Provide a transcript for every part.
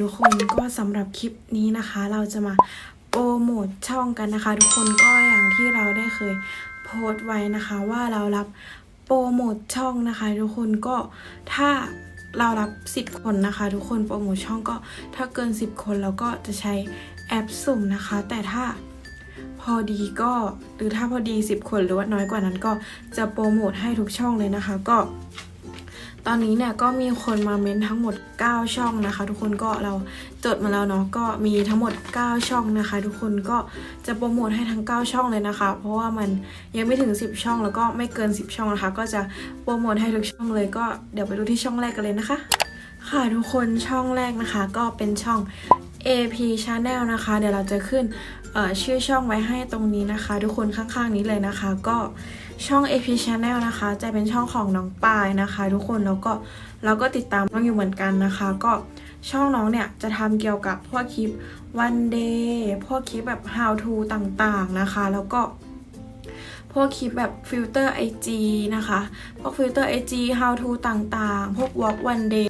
ทุกคนก็สำหรับคลิปนี้นะคะ เราจะมาโปรโมทช่องกันนะคะ ทุกคนก็อย่างที่เราได้เคยโพสต์ไว้นะคะ ว่าเรารับโปรโมทช่องนะคะ ทุกคนก็ถ้าเรารับ 10 คนนะคะ ทุกคนโปรโมทช่องก็ถ้าเกิน 10 คนเราก็จะใช้แอปสุ่มนะคะ แต่ถ้าพอดีก็หรือถ้าพอดี 10 คนหรือว่าน้อยกว่านั้นก็จะโปรโมทให้ทุกช่องเลยนะคะ ก็ ตอนนี้เนี่ยก็มีคนมาเม้นทั้งหมด 9 ช่องนะคะ ทุกคนก็เราจดมาแล้วเนาะก็มีทั้งหมด 9 ช่องนะคะ ทุกคนก็จะโปรโมทให้ทั้ง 9 ช่องเลยนะคะ เพราะว่ามันยังไม่ถึง 10 ช่องแล้วก็ไม่เกิน 10 ช่องนะคะ ก็จะโปรโมทให้ทุกช่องเลยก็เดี๋ยวไปดูที่ช่องแรกกันเลยนะคะ ค่ะทุกคนช่องแรกนะคะ ก็เป็นช่อง AP Channel นะคะ เดี๋ยวเราจะขึ้นชื่อช่องไว้ให้ตรงนี้นะคะ ทุกคนข้างๆนี้เลยนะคะ ก็ ช่อง AP Channel นะคะ จะเป็นช่องของน้องปายนะคะ ทุกคนแล้วก็เราก็ติดตามน้องอยู่เหมือนกันนะคะ ก็ช่องน้องเนี่ยจะทำเกี่ยวกับพวกคลิป one day พวกคลิปแบบ how to ต่างๆนะคะ แล้วก็ พวกคลิปแบบฟิลเตอร์ IG นะคะ พวกฟิลเตอร์ IG how to ต่างๆ พวก walk one day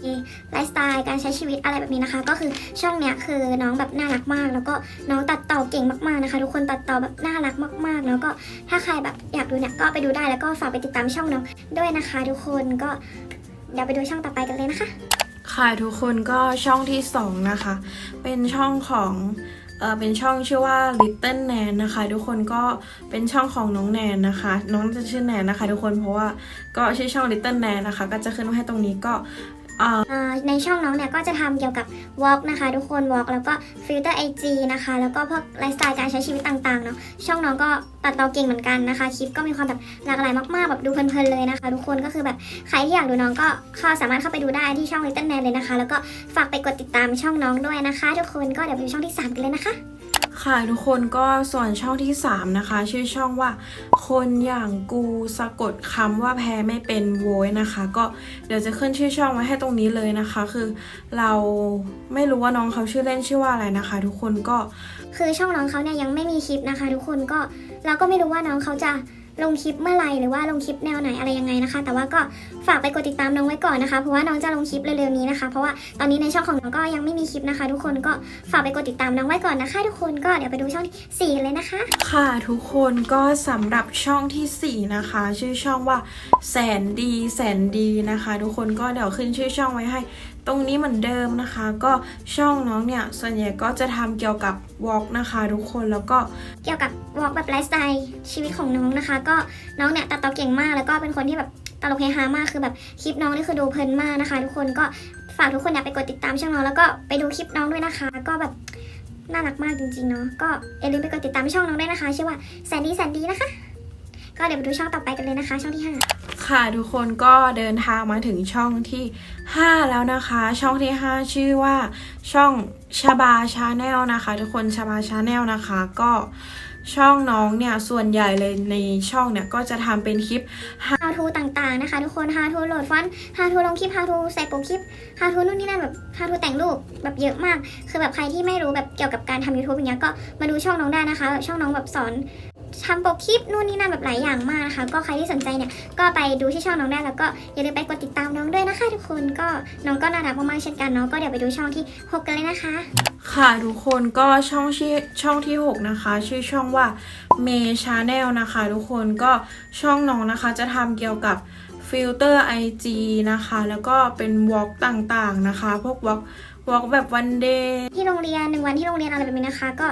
ไลฟ์สไตล์การใช้ชีวิตอะไรแบบนี้นะคะ ก็คือช่องเนี้ยคือน้องแบบน่ารักมาก แล้วก็น้องตัดต่อเก่งมากๆนะคะ ทุกคนตัดต่อแบบน่ารักมากๆ แล้วก็ถ้าใครแบบอยากดูเนี่ยก็ไปดูได้แล้วก็ฝากไปติดตามช่องน้องด้วยนะคะ ทุกคนก็เดี๋ยวไปดูช่องต่อไปกันเลยนะคะค่ะทุกคนก็ช่องที่ 2 นะคะ เป็นช่องของ เป็นช่องชื่อว่า Little Nan นะคะ ทุกคนก็เป็นช่องของน้องแนนนะคะ น้องจะชื่อแนนนะคะ ทุกคนเพราะว่าก็ชื่อช่อง Little Nan นะคะ ก็จะขึ้นไว้ให้ตรงนี้ก็ ในช่องน้องเนี่ยก็จะทำเกี่ยวกับ Walk นะคะ ทุกคน Walk แล้วก็ฟิลเตอร์ IG นะคะ แล้วก็พวกไลฟ์สไตล์การใช้ชีวิตต่างๆเนาะช่องน้องก็ตัดต่อเก่งเหมือนกันนะคะคลิปก็มีความแบบหลากหลายมากๆแบบดูเพลินๆเลยนะคะ ทุกคนก็คือแบบใครที่อยากดูน้องก็เข้าสามารถเข้าไปดูได้ที่ช่อง Little Man เลยนะคะ แล้วก็ฝากไปกดติดตามช่องน้องด้วยนะคะ ทุกคนก็เดี๋ยวไปดูช่องที่ 3 กันเลยนะคะ ค่ะทุกคนก็ส่วนช่องที่ 3 นะคะ ชื่อช่องว่า คนอย่างกูสะกดคำว่าแพ้ไม่เป็นโวยนะคะ ก็เดี๋ยวจะขึ้นชื่อช่องไว้ให้ตรงนี้เลยนะคะ คือเราไม่รู้ว่าน้องเขาชื่อเล่นชื่อว่าอะไรนะคะ ทุกคนก็คือช่องน้องเขาเนี่ยยังไม่มีคลิปนะคะ ทุกคนก็เราก็ไม่รู้ว่าน้องเขาจะ ลงคลิปเมื่อไหร่หรือว่าลงคลิปแนวไหนอะไรยังไงนะคะ แต่ว่าก็ฝากไปกดติดตามน้องไว้ก่อนนะคะเพราะว่าน้องจะลงคลิปเร็วๆนี้นะคะ เพราะว่าตอนนี้ในช่องของน้องก็ยังไม่มีคลิปนะคะ ทุกคนก็ฝากไปกดติดตามน้องไว้ก่อนนะคะ ทุกคนก็เดี๋ยวไปดูช่องที่สี่กันเลยนะคะ ค่ะทุกคนก็สำหรับช่องทีสี่ 4 นะคะ ชื่อช่องว่าแสนดีแสนดีนะคะ ทุกคนก็เดี๋ยวขึ้นชื่อช่องไว้ให้ ตรงนี้เหมือนเดิมนะคะ ก็ช่องน้องเนี่ยส่วนใหญ่ก็จะทำเกี่ยวกับวอล์กนะคะทุกคนแล้วก็เกี่ยวกับวอล์กแบบไลฟ์สไตล์ชีวิตของน้องนะคะ ก็น้องเนี่ยตัดต่อเก่งมากแล้วก็เป็นคนที่แบบตลกเฮฮามากคือแบบคลิปน้องนี่คือดูเพลินมากนะคะ ทุกคนก็ฝากทุกคนเนี่ยไปกดติดตามช่องน้องแล้วก็ไปดูคลิปน้องด้วยนะคะ ก็แบบน่ารักมากจริงๆเนาะก็อย่าลืมไปกดติดตามช่องน้องด้วยนะคะชื่อว่าแซนดี้แซนดี้นะคะ ก็เดี๋ยวไปดูช่องต่อไปกันเลยนะคะ ช่องที่ห้าค่ะทุกคนก็เดินทางมาถึงช่องที่ 5 แล้วนะคะ ช่องที่ 5 ชื่อว่าช่องชาบาชาแนลนะคะ ทุกคนชาบาชาแนลนะคะก็ช่องน้องเนี่ย ส่วนใหญ่เลยในช่องเนี่ย ก็จะทำเป็นคลิป how to ต่างๆนะคะ ทุกคน how to โหลดฟอนต์ how to ลงคลิป how to ใส่โปรคลิป how to นู่นนี่นั่นแบบ how to แต่งรูปแบบเยอะมาก คือแบบใครที่ไม่รู้แบบเกี่ยวกับการทำ YouTube อย่างเงี้ยก็มาดูช่องน้องได้นะคะแบบช่องน้องแบบสอน ทำโปรคลิปนู่นนี่นั่นแบบหลายอย่างมากนะคะ ก็ใครที่สนใจเนี่ยก็ไปดูที่ช่องน้องได้แล้วก็อย่าลืมไปกดติดตามน้องด้วยนะคะ ทุกคนก็น้องก็น่ารักมากๆเช่นกันเนาะก็เดี๋ยวไปดูช่องที่หกกันเลยนะคะ ค่ะทุกคนก็ช่องที่ช่องที่ 6 นะคะ ชื่อช่องว่าเมชาแนลนะคะ ทุกคนก็ช่องน้องนะคะจะทำเกี่ยวกับ ฟิลเตอร์ IG นะคะ แล้วก็เป็นวอล์กต่างๆนะคะ พวกวอล์กวอล์กแบบวันเดย์ที่โรงเรียนหนึ่งวันที่โรงเรียนอะไรแบบนี้นะคะ ก็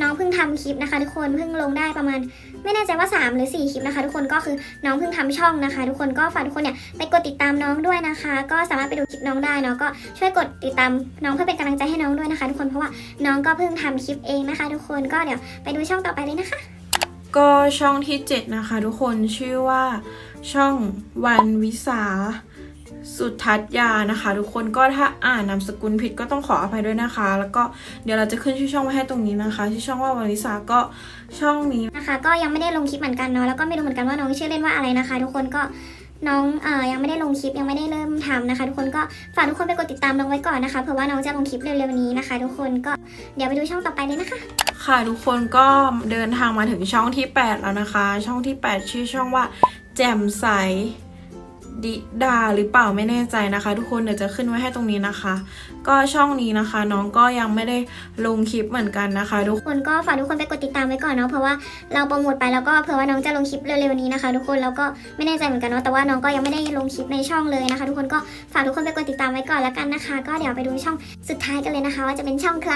น้องเพิ่งทำคลิปนะคะ ทุกคนเพิ่งลงได้ประมาณ ไม่แน่ใจว่า 3 หรือ 4 คลิปนะคะ ทุกคนก็คือน้องเพิ่งทำช่องนะคะ ทุกคนก็ฝากทุกคนเนี่ยไปกดติดตามน้องด้วยนะคะ ก็สามารถไปดูคลิปน้องได้เนาะก็ช่วยกดติดตามน้องเพื่อเป็นกำลังใจให้น้องด้วยนะคะ ทุกคนเพราะว่าน้องก็เพิ่งทำคลิปเองนะคะ ทุกคนก็เดี๋ยวไปดูช่องต่อไปเลยนะคะ ก็ช่องที่ 7 นะคะ ทุกคนชื่อว่า ช่องวันวิสาสุทัศยานะคะ ทุกคนก็ถ้าอ่านนามสกุลผิดก็ต้องขออภัยด้วยนะคะ แล้วก็เดี๋ยวเราจะขึ้นชื่อช่องไว้ให้ตรงนี้นะคะ ชื่อช่องว่าวันวิสาก็ช่องนี้นะคะ ก็ยังไม่ได้ลงคลิปเหมือนกันเนาะแล้วก็ไม่รู้เหมือนกันว่าน้องชื่อเล่นว่าอะไรนะคะ ทุกคนก็น้องเอ่อยังไม่ได้ลงคลิปยังไม่ได้เริ่มทำนะคะ ทุกคนก็ฝากทุกคนไปกดติดตามน้องไว้ก่อนนะคะเผื่อว่าน้องจะลงคลิปเร็วๆนี้นะคะ ทุกคนก็เดี๋ยวไปดูช่องต่อไปเลยนะคะ ค่ะทุกคนก็เดินทางมาถึงช่องที่ 8 แล้วนะคะ ช่องที่ 8 ชื่อช่องว่าแจ่มใสดิดาหรือเปล่าไม่แน่ใจนะคะ ทุกคนเดี๋ยวจะขึ้นไว้ให้ตรงนี้นะคะ ก็ช่องนี้นะคะ น้องก็ยังไม่ได้ลงคลิปเหมือนกันนะคะ ทุกคนก็ฝากทุกคนไปกดติดตามไว้ก่อนเนาะเพราะว่าเราโปรโมทไปแล้วก็เผื่อว่าน้องจะลงคลิปเร็วๆนี้นะคะ ทุกคนแล้วก็ไม่แน่ใจเหมือนกันเนาะแต่ว่าน้องก็ยังไม่ได้ลงคลิปในช่องเลยนะคะ ทุกคนก็ฝากทุกคนไปกดติดตามไว้ก่อนแล้วกันนะคะ ก็เดี๋ยวไปดูช่องสุดท้ายกันเลยนะคะ ว่าจะเป็นช่องใคร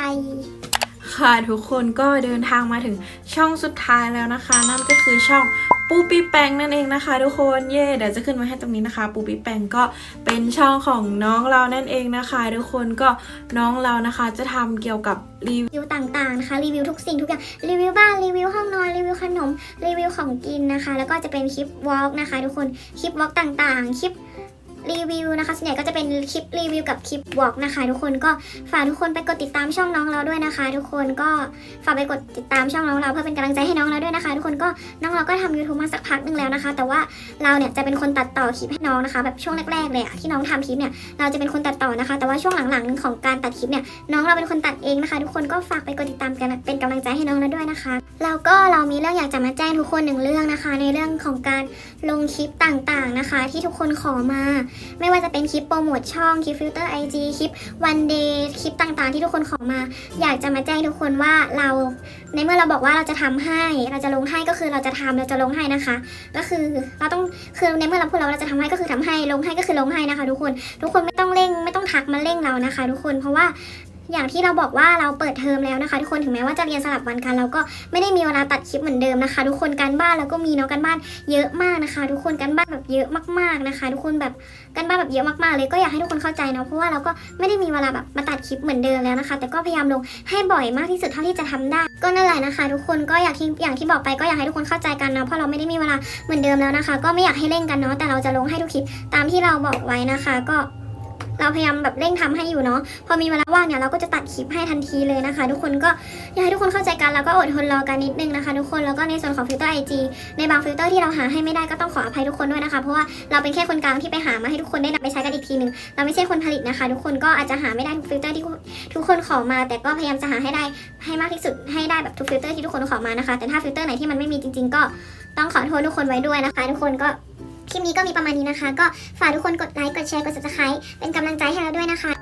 ค่ะทุกคนก็เดินทางมาถึงช่องสุดท้ายแล้วนะคะ นั่นก็คือช่อง ปูปีแปงนั่นเองนะคะ ทุกคนเย่เดี๋ยวจะขึ้นมาให้ตรงนี้นะคะ ปูปีแปงก็เป็นช่องของน้องเรานั่นเองนะคะ ทุกคนก็น้องเรานะคะจะทำเกี่ยวกับรีวิวต่างๆนะคะรีวิวทุกสิ่งทุกอย่างรีวิวบ้านรีวิวห้องนอนรีวิวขนมรีวิวของกินนะคะ แล้วก็จะเป็นคลิปวอล์กนะคะ ทุกคนคลิปวอล์กต่างๆคลิป รีวิวนะคะส่วนใหญ่ก็จะเป็นคลิปรีวิวกับคลิปวอล์กนะคะ ทุกคนก็ฝากทุกคนไปกดติดตามช่องน้องเราด้วยนะคะ ทุกคนก็ฝากไปกดติดตามช่องน้องเราเพื่อเป็นกำลังใจให้น้องเราด้วยนะคะ ทุกคนก็น้องเราก็ทำ YouTube มาสักพักหนึงแล้วนะคะ แต่ว่าเราเนี่ยจะเป็นคนตัดต่อคลิปให้น้องนะคะ แบบช่วงแรกๆเลยอะที่น้องทำคลิปเนี่ยเราจะเป็นคนตัดต่อนะคะ แต่ว่าช่วงหลังๆของการตัดคลิปเนี่ยน้องเราเป็นคนตัดเองนะคะ ทุกคนก็ฝากไปกดติดตามกันเป็นกำลังใจให้น้องเราด้วยนะคะแล้วก็เรามีเรื่องอยากจะมาแจ้งทุกคนหนึ่งเรื่องนะคะ ในเรื่องของการลงคลิปต่างๆนะคะ ที่ทุกคนขอมาไม่ว่าจะเป็นคลิปโปรโมทช่องคลิปฟิลเตอร์ไอจีคลิปวันเดย์คลิปต่างๆ ที่ทุกคนขอมา อยากจะมาแจ้งทุกคนว่าเราในเมื่อเราบอกว่าเราจะทำให้เราจะลงให้ก็คือเราจะทำเราจะลงให้นะคะ ก็คือเราต้องคือในเมื่อเราพูดแล้วว่าเราจะทำให้ก็คือทำให้ลงให้ก็คือลงให้นะคะ ทุกคน ทุกคนไม่ต้องเร่งไม่ต้องทักมาเร่งเรานะคะ ทุกคนเพราะว่า อย่างที่เราบอกว่าเราเปิดเทอมแล้วนะคะทุกคนถึงแม้ว่าจะเรียนสลับวันกันเราก็ไม่ได้มีเวลาตัดคลิปเหมือนเดิมนะคะ ทุกคนการบ้านเราก็มีเนาะการบ้านเยอะมากนะคะ ทุกคนการบ้านแบบเยอะมากๆนะคะ ทุกคนแบบการบ้านแบบเยอะมากๆเลยก็อยากให้ทุกคนเข้าใจเนาะเพราะว่าเราก็ไม่ได้มีเวลาแบบมาตัดคลิปเหมือนเดิมแล้วนะคะ แต่ก็พยายามลงให้บ่อยมากที่สุดเท่าที่จะทำได้ ก็นั่นแหละนะคะ ทุกคนก็อยากที่อย่างที่บอกไปก็อยากให้ทุกคนเข้าใจกันเนาะเพราะเราไม่ได้มีเวลาเหมือนเดิมแล้วนะคะ ก็ไม่อยากให้เร่งกันเนาะแต่เราจะลงให้ทุกคลิปตามที่เราบอกไว้นะคะ ก็ เราพยายามแบบเร่งทำให้อยู่เนาะพอมีเวลาว่างเนี่ยเราก็จะตัดคลิปให้ทันทีเลยนะคะ ทุกคนก็อยากให้ทุกคนเข้าใจกันแล้วก็อดทนรอกันนิดนึงนะคะ ทุกคนแล้วก็ในส่วนของฟิลเตอร์ไอจีในบางฟิลเตอร์ที่เราหาให้ไม่ได้ก็ต้องขออภัยทุกคนด้วยนะคะ เพราะว่าเราเป็นแค่คนกลางที่ไปหามาให้ทุกคนได้นำไปใช้กันอีกทีหนึ่งเราไม่ใช่คนผลิตนะคะ ทุกคนก็อาจจะหาไม่ได้ทุกฟิลเตอร์ที่ทุกคนขอมา แต่ก็พยายามจะหาให้ได้ให้มากที่สุดให้ได้แบบทุกฟิลเตอร์ที่ทุกคนขอมานะคะ แต่ถ้าฟิลเตอร์ไหนที่มันไม่มีจริง ๆ ก็ต้องขอโทษทุกคนไว้ด้วยนะคะ ทุกคนก็ ลิปนี้ก็มีประมาณนี้นะคะ ก็ฝากทุกคนกดไลค์ กดแชร์ กด subscribe เป็นกำลังใจให้เราด้วยนะคะ